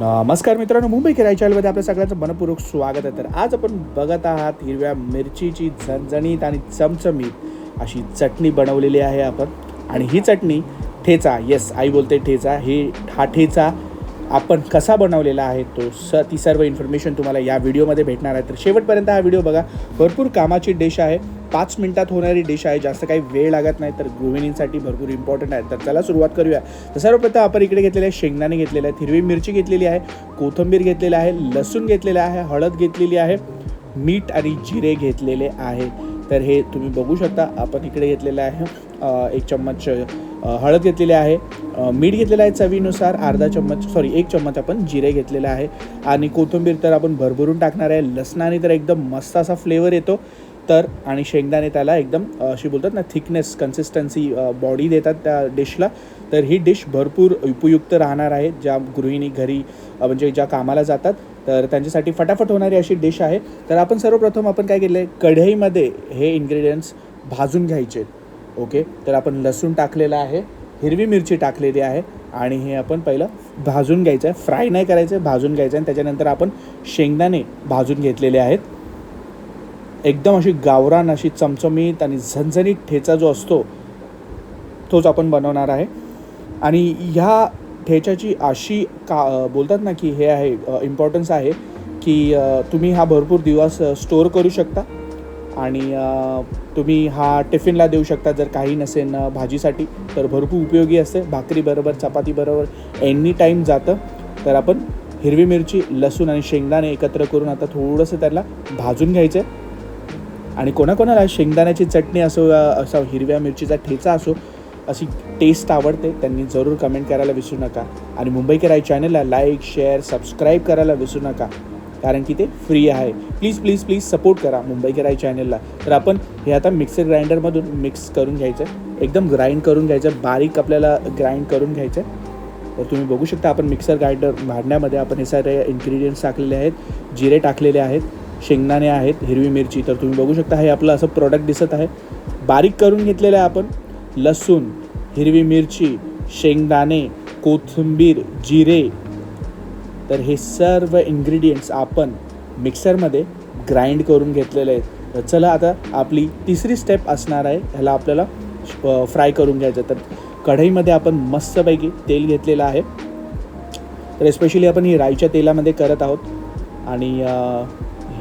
नमस्कार मित्रांनो मुंबई किराय चॅनलमध्ये आपल्या सगळ्यांचं मनपूर्वक स्वागत आहे. तर आज आपण बघत आहात हिरव्या मिरचीची झणझणीत आणि चमचमीत अशी चटणी बनवलेली आहे आपण. आणि ही चटणी ठेचा येस आई बोलते ठेचा हे हा ठेचा आपण कसा बनवलेला आहे तो स ती सर्व इन्फॉर्मेशन तुम्हाला या व्हिडिओमध्ये भेटणार आहे. तर शेवटपर्यंत हा व्हिडिओ बघा. भरपूर कामाची डिश आहे. पाच मिनिटात होणारी डिश आहे. जास्त काही वेळ लागत नाही तर गृहिणींसाठी भरपूर इम्पॉर्टंट आहे. तर त्याला सुरुवात करूया. तर सर्वप्रथम आपण इकडे घेतलेले आहे शेंगदाणे घेतलेले आहेत. हिरवी मिरची घेतलेली आहे. कोथिंबीर घेतलेली आहे. लसूण घेतलेलं आहे. हळद घेतलेली आहे. मीठ आणि जिरे घेतलेले आहे. तर हे तुम्ही बघू शकता. आपण इकडे घेतलेलं आहे. एक चम्मच हळद घेतलेली आहे. मीठ घेतलेलं आहे चवीनुसार अर्धा चम्मच सॉरी एक चम्मच आपण जिरे घेतलेलं आहे. आणि कोथिंबीर तर आपण भरभरून टाकणार आहे. लसणाने तर एकदम मस्त असा फ्लेवर येतो. तर आणि शेंगदाणे त्याला एकदम अशी बोलतात ना थिकनेस कन्सिस्टन्सी बॉडी देतात त्या डिशला तर ही डिश भरपूर उपयुक्त राहणार आहे. ज्या गृहिणी घरी म्हणजे ज्या कामाला जातात तर त्यांच्यासाठी फटाफट होणारी अशी डिश आहे. तर आपण सर्वप्रथम आपण काय केलं आहे कढईमध्ये हे इन्ग्रेडियंट्स भाजून घ्यायचे. ओके तर आपण लसूण टाकलेलं आहे. हिरवी मिरची टाकलेली आहे आणि हे आपण पहिलं भाजून घ्यायचं आहे फ्राय नाही करायचं आहे भाजून घ्यायचं आहे आणि त्याच्यानंतर आपण शेंगदाणे भाजून घेतलेले आहेत. एकदम अशी गावरान अशी चमचमीत आणि झणझणीत ठेचा जो असतो तोच आपण बनवणार आहे. आणि ह्या ठेच्याची अशी का बोलतात ना की हे आहे इम्पॉर्टन्स आहे की तुम्ही हा भरपूर दिवस स्टोअर करू शकता. आणि तुम्ही हा टिफिनला देऊ शकता जर काही नसेल भाजीसाठी तर भरपूर उपयोगी असते. भाकरीबरोबर चपातीबरोबर एनी टाईम जातं. तर आपण हिरवी मिरची लसूण आणि शेंगदाणे एकत्र करून आता थोडंसं त्याला भाजून घ्यायचं आहे आणि कोणाकोणाला शेंगदाण्याची चटणी असो असा हिरव्या मिरचीचा ठेचा असो अशी टेस्ट आवडते त्यांनी जरूर कमेंट करायला विसरू नका. आणि मुंबई कराय चॅनलला लाईक शेअर सबस्क्राईब करायला विसरू नका. कारण की ते फ्री आहे. प्लीज प्लीज प्लीज सपोर्ट करा मुंबई कराय चॅनलला तर आपण हे आता मिक्सर ग्राइंडरमधून मिक्स करून घ्यायचं आहे एकदम ग्राइंड करून घ्यायचं बारीक आपल्याला ग्राइंड करून घ्यायचं आहे तर तुम्ही बघू शकता आपण मिक्सर ग्राइंडर भांडण्यामध्ये आपण हे सारे इन्ग्रेडियंट्स टाकलेले आहेत. जिरे टाकलेले आहेत. शेंगदाणे आहेत. हिरवी मिरची. तर तुम्ही बघू शकता हे आपलं असं प्रॉडक्ट दिसत आहे. बारीक करून घेतलेलं आहे आपण. लसूण हिरवी मिरची शेंगदाणे कोथिंबीर जिरे तर हे सर्व इन्ग्रेडियंट्स आपण मिक्सरमध्ये ग्राइंड करून घेतलेले आहेत. तर चला आता आपली तिसरी स्टेप असणार आहे. ह्याला आपल्याला फ्राय करून घ्यायचं तर कढईमध्ये आपण मस्तपैकी तेल घेतलेलं आहे. तर एस्पेशली आपण ही राईच्या तेलामध्ये करत आहोत. आणि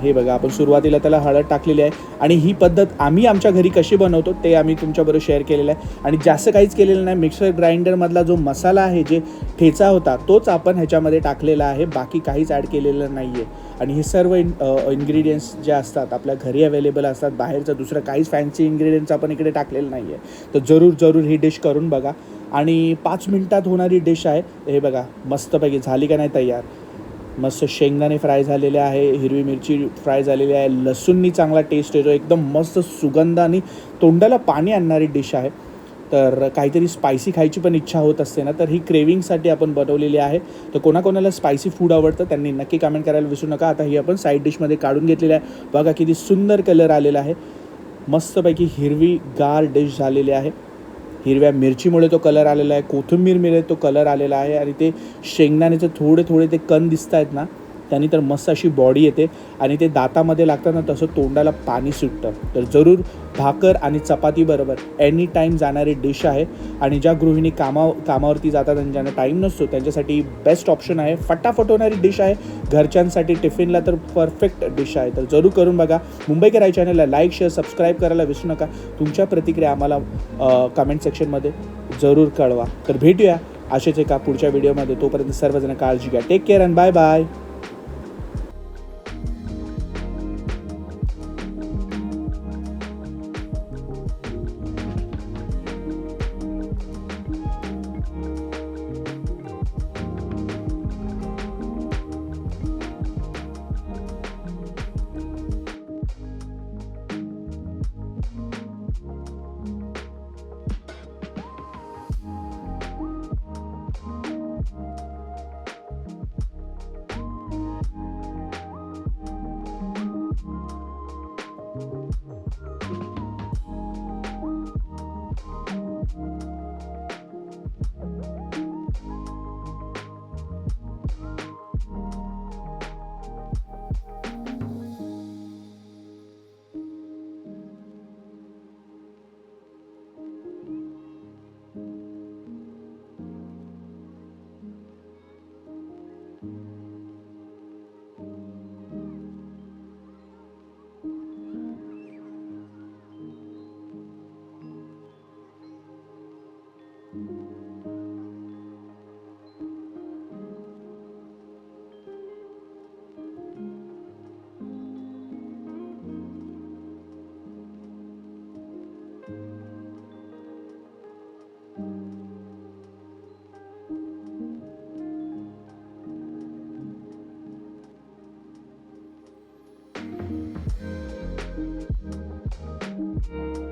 हे बघा आपण सुरुवातीला त्याला हळद टाकलेली आहे. आणि ही पद्धत आम्ही आमच्या घरी कशी बनवतो ते आम्ही तुमच्याबरोबर शेअर केलेलं आहे. आणि जास्त काहीच केलेलं नाही. मिक्सर ग्राइंडरमधला जो मसाला आहे जे ठेचा होता तोच आपण ह्याच्यामध्ये टाकलेला आहे. बाकी काहीच ॲड केलेलं नाही आहे आणि हे सर्व इन इन्ग्रेडियंट्स जे असतात आपल्या घरी अवेलेबल असतात बाहेरचं दुसरं काहीच फॅन्सी इन्ग्रेडियंट्स आपण इकडे टाकलेलं नाही आहे तर जरूर जरूर ही डिश करून बघा. आणि पाच मिनटात होणारी डिश आहे हे बघा मस्तपैकी झाली का नाही तयार? मस्त शेंगदाणे फ्राय झालेले आहे हिरवी मिरची फ्राय झालेली आहे लसूणनी चांगला टेस्ट येतो एकदम मस्त सुगंध आणि तोंडाला पाणी आणणारी डिश आहे. तर काहीतरी स्पायसी खायची पण इच्छा होत असते ना तर ही क्रेविंगसाठी आपण बनवलेली आहे. तर कोणाकोणाला स्पायसी फूड आवडतं त्यांनी नक्की कमेंट करायला विसरू नका. आता ही आपण साईड डिशमध्ये काढून घेतलेली आहे. बघा किती सुंदर कलर आलेला आहे. मस्तपैकी हिरवी गार डिश झालेली आहे. हिरव्या मिरचीमुळे तो कलर आलेला आहे कोथिंबीरमुळे तो कलर आलेला आहे आणि ते शेंगदाण्याचे थोडे थोडे ते कण दिसत आहेत ना त्यांनी तर मस्त अशी बॉडी येते आणि ते दातामध्ये लागताना तसं तोंडाला पाणी सुटतं. तर जरूर भाकर आणि चपातीबरोबर एनी टाईम जाणारी डिश आहे आणि ज्या गृहिणी कामा कामावरती जातात आणि ज्यांना टाईम नसतो त्यांच्यासाठी बेस्ट ऑप्शन आहे. फटाफट होणारी डिश आहे. घरच्यांसाठी टिफिनला तर परफेक्ट डिश आहे. तर जरूर करून बघा. मुंबई कराय चॅनलला लाईक शेअर सबस्क्राईब करायला विसरू नका. तुमच्या प्रतिक्रिया आम्हाला कमेंट सेक्शनमध्ये जरूर कळवा. तर भेटूया असेच एका पुढच्या व्हिडिओमध्ये तोपर्यंत सर्वजण काळजी घ्या. Take care and bye bye you